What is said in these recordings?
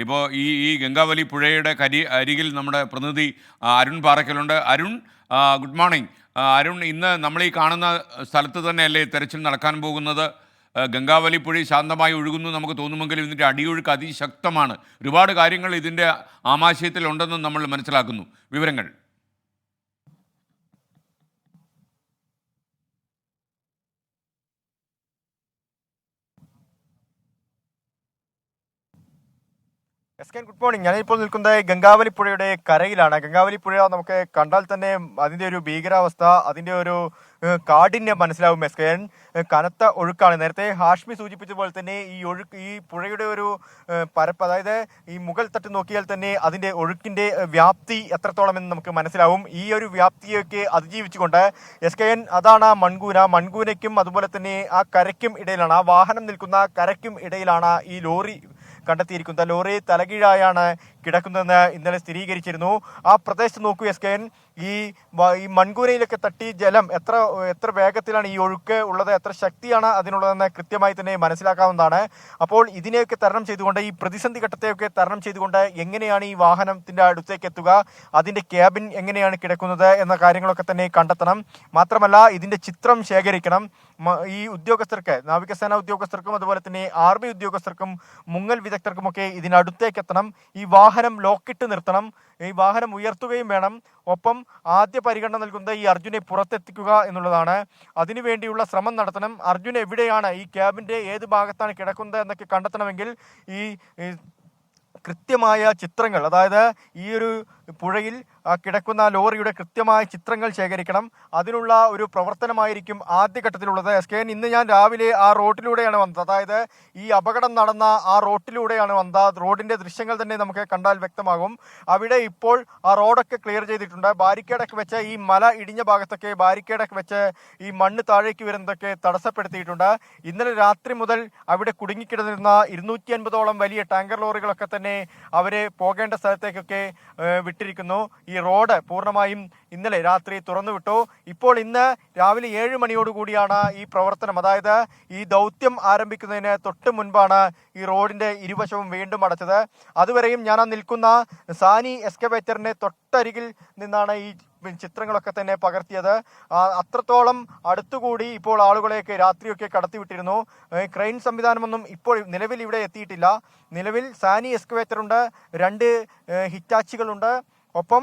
ഇപ്പോൾ ഈ ഈ ഗംഗാവലി പുഴയുടെ കരി അരികിൽ നമ്മുടെ പ്രതിനിധി അരുൺ പാറയ്ക്കലുണ്ട് അരുൺ ഗുഡ് മോർണിംഗ്. അരുൺ ഇന്ന് നമ്മൾ ഈ കാണുന്ന സ്ഥലത്ത് തന്നെയല്ലേ തെരച്ചിൽ നടക്കാൻ പോകുന്നത്? ഗംഗാവലി പുഴ ശാന്തമായി ഒഴുകുന്നു നമുക്ക് തോന്നുമെങ്കിലും ഇതിന്റെ അടിയൊഴുക്ക് അതിശക്തമാണ്. ഒരുപാട് കാര്യങ്ങൾ ഇതിന്റെ ആമാശയത്തിലുണ്ടെന്ന് നമ്മൾ മനസ്സിലാക്കുന്നു. വിവരങ്ങൾ. S K good morning. ഞാനിപ്പോൾ നിൽക്കുന്നത് ഗംഗാവലി പുഴയുടെ കരയിലാണ്. ഗംഗാവലി പുഴ നമുക്ക് കണ്ടാൽ തന്നെ അതിന്റെ ഒരു ഭീകരാവസ്ഥ അതിന്റെ ഒരു കാഠിന്യം മനസ്സിലാവും എസ് കെ ഏഹ്, കനത്ത ഒഴുക്കാണ്. നേരത്തെ ഹാഷ്മി സൂചിപ്പിച്ച പോലെ തന്നെ ഈ ഒഴുക്ക് ഈ പുഴയുടെ ഒരു പരപ്പ് അതായത് ഈ മുകൾ തട്ട് നോക്കിയാൽ തന്നെ അതിന്റെ ഒഴുക്കിന്റെ ഏഹ്, വ്യാപ്തി എത്രത്തോളം എന്ന് നമുക്ക് മനസ്സിലാവും. ഈ ഒരു വ്യാപ്തിയൊക്കെ അതിജീവിച്ചുകൊണ്ട് എസ് കെ എൻ അതാണ് ആ മൺകൂന. മൺകൂനയ്ക്കും അതുപോലെ തന്നെ ആ കരയ്ക്കും ഇടയിലാണ് ആ വാഹനം നിൽക്കുന്ന കരയ്ക്കും ഇടയിലാണ് ഈ ലോറി കണ്ടെത്തിയിരിക്കുന്നത്. ലോറി തലകീഴായാണ് കിടക്കുന്നതെന്ന് ഇന്നലെ സ്ഥിരീകരിച്ചിരുന്നു. ആ പ്രദേശത്ത് നോക്കൂ എസ് ഈ ഈ മൺകൂരയിലൊക്കെ തട്ടി ജലം എത്ര എത്ര വേഗത്തിലാണ് ഈ ഒഴുക്ക് ഉള്ളത് എത്ര ശക്തിയാണ് അതിനുള്ളതെന്ന് കൃത്യമായി തന്നെ മനസ്സിലാക്കാവുന്നതാണ്. അപ്പോൾ ഇതിനെയൊക്കെ തരണം ചെയ്തുകൊണ്ട് ഈ പ്രതിസന്ധി ഘട്ടത്തെയൊക്കെ തരണം ചെയ്തുകൊണ്ട് എങ്ങനെയാണ് ഈ വാഹനത്തിന്റെ അടുത്തേക്ക് എത്തുക അതിന്റെ ക്യാബിൻ എങ്ങനെയാണ് കിടക്കുന്നത് എന്ന കാര്യങ്ങളൊക്കെ തന്നെ കണ്ടെത്തണം. മാത്രമല്ല ഇതിന്റെ ചിത്രം ശേഖരിക്കണം. ഈ ഉദ്യോഗസ്ഥർക്ക് നാവികസേന ഉദ്യോഗസ്ഥർക്കും അതുപോലെ തന്നെ ആർമി ഉദ്യോഗസ്ഥർക്കും മുങ്ങൽ വിദഗ്ധർക്കുമൊക്കെ ഇതിനടുത്തേക്ക് എത്തണം. ഈ വാഹനം ലോക്കിട്ട് നിർത്തണം. ഈ വാഹനം ഉയർത്തുകയും വേണം. ഒപ്പം ആദ്യ പരിഗണന നൽകുന്നത് ഈ അർജുനെ പുറത്തെത്തിക്കുക എന്നുള്ളതാണ്. അതിനുവേണ്ടിയുള്ള ശ്രമം നടത്തണം. അർജുൻ എവിടെയാണ്? ഈ ക്യാബിന്റെ ഏത് ഭാഗത്താണ് കിടക്കുന്നത് എന്നൊക്കെ കണ്ടെത്തണമെങ്കിൽ ഈ കൃത്യമായ ചിത്രങ്ങൾ അതായത് ഈ ഒരു പുഴയിൽ കിടക്കുന്ന ലോറിയുടെ കൃത്യമായ ചിത്രങ്ങൾ ശേഖരിക്കണം. അതിനുള്ള ഒരു പ്രവർത്തനമായിരിക്കും ആദ്യഘട്ടത്തിലുള്ളത് എസ് കെ എൻ ഇന്ന് ഞാൻ രാവിലെ ആ റോട്ടിലൂടെയാണ് വന്നത്. അതായത് ഈ അപകടം നടന്ന ആ റോട്ടിലൂടെയാണ് വന്നത്. റോഡിന്റെ ദൃശ്യങ്ങൾ തന്നെ നമുക്ക് കണ്ടാൽ വ്യക്തമാകും. അവിടെ ഇപ്പോൾ ആ റോഡൊക്കെ ക്ലിയർ ചെയ്തിട്ടുണ്ട്. ബാരിക്കേഡൊക്കെ വെച്ച് ഈ മല ഇടിഞ്ഞ ഭാഗത്തൊക്കെ ബാരിക്കേഡൊക്കെ വെച്ച് ഈ മണ്ണ് താഴേക്ക് വരുന്നതൊക്കെ തടസ്സപ്പെടുത്തിയിട്ടുണ്ട്. ഇന്നലെ രാത്രി മുതൽ അവിടെ കുടുങ്ങിക്കിടന്നിരുന്ന ഇരുന്നൂറ്റി അൻപതോളം വലിയ ടാങ്കർ ലോറികളൊക്കെ തന്നെ അവരെ പോകേണ്ട സ്ഥലത്തേക്കൊക്കെ വിട്ടിരിക്കുന്നു. ഈ റോഡ് പൂർണമായും ഇന്നലെ രാത്രി തുറന്നുവിട്ടു. ഇപ്പോൾ ഇന്ന് രാവിലെ ഏഴ് മണിയോടുകൂടിയാണ് ഈ പ്രവർത്തനം. അതായത് ഈ ദൗത്യം ആരംഭിക്കുന്നതിന് തൊട്ട് മുൻപാണ് ഈ റോഡിന്റെ ഇരുവശവും വീണ്ടും അടച്ചത്. അതുവരെയും ഞാൻ നിൽക്കുന്ന സാനി എക്സ്കവേറ്ററിന്റെ തൊട്ടരികിൽ നിന്നാണ് ഈ ചിത്രങ്ങളൊക്കെ തന്നെ പകർത്തിയത്. അത്രത്തോളം അടുത്തുകൂടി ഇപ്പോൾ ആളുകളെയൊക്കെ രാത്രിയൊക്കെ കടത്തിവിട്ടിരുന്നു. ക്രെയിൻ സംവിധാനമൊന്നും ഇപ്പോൾ നിലവിൽ ഇവിടെ എത്തിയിട്ടില്ല. നിലവിൽ സാനി എസ്കവേറ്റർ ഉണ്ട് രണ്ട് ഹിറ്റാച്ചുകളുണ്ട്. ഒപ്പം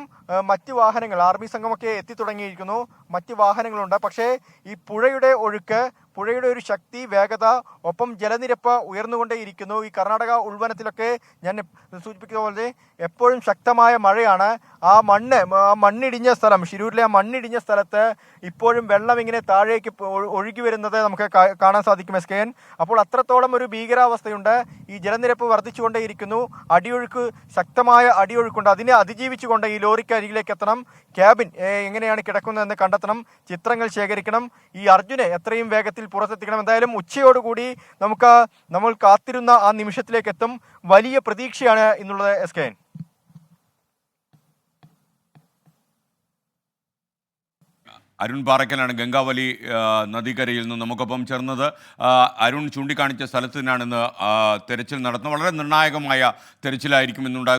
മറ്റ് വാഹനങ്ങൾ ആർമി സംഘമൊക്കെ എത്തിത്തുടങ്ങിയിരിക്കുന്നു. മറ്റ് വാഹനങ്ങളുണ്ട്. പക്ഷേ ഈ പുഴയുടെ ഒഴുക്ക് പുഴയുടെ ഒരു ശക്തി വേഗത ഒപ്പം ജലനിരപ്പ് ഉയർന്നുകൊണ്ടേയിരിക്കുന്നു. ഈ കർണാടക ഉൾവനത്തിലൊക്കെ ഞാൻ സൂചിപ്പിക്കുന്ന പോലെ എപ്പോഴും ശക്തമായ മഴയാണ്. ആ മണ്ണ് ആ മണ്ണിടിഞ്ഞ സ്ഥലം ഷിരൂരിലെ ആ മണ്ണിടിഞ്ഞ സ്ഥലത്ത് ഇപ്പോഴും വെള്ളം ഇങ്ങനെ താഴേക്ക് ഒഴുകി വരുന്നത് നമുക്ക് കാണാൻ സാധിക്കും എസ് കെ എൻ. അപ്പോൾ അത്രത്തോളം ഒരു ഭീകരാവസ്ഥയുണ്ട്. ഈ ജലനിരപ്പ് വർദ്ധിച്ചുകൊണ്ടേയിരിക്കുന്നു. അടിയൊഴുക്ക് ശക്തമായ അടിയൊഴുക്കുണ്ട്. അതിനെ അതിജീവിച്ചുകൊണ്ട് ഈ ലോറിക്ക് അരികിലേക്ക് എത്തണം. ക്യാബിൻ എങ്ങനെയാണ് കിടക്കുന്നതെന്ന് കണ്ടെത്തണം. ചിത്രങ്ങൾ ശേഖരിക്കണം. ഈ അർജുനെ എത്രയും വേഗത്തിൽ പുറത്തെത്തിക്കണം. എന്തായാലും ഉച്ചയോടുകൂടി നമുക്ക് നമ്മൾ കാത്തിരുന്ന ആ നിമിഷത്തിലേക്ക് എത്തും വലിയ പ്രതീക്ഷയാണ് ഇന്നുള്ളത് എസ് കെ അരുൺ പാറയ്ക്കലാണ് ഗംഗാവലി നദിക്കരയിൽ നിന്ന് നമുക്കൊപ്പം ചേർന്നത്. അരുൺ ചൂണ്ടിക്കാണിച്ച സ്ഥലത്ത് നിന്നാണ് ഇന്ന് തെരച്ചിൽ നടത്തുന്നത്. വളരെ നിർണായകമായ തെരച്ചിലായിരിക്കും ഇന്നുണ്ടാകുക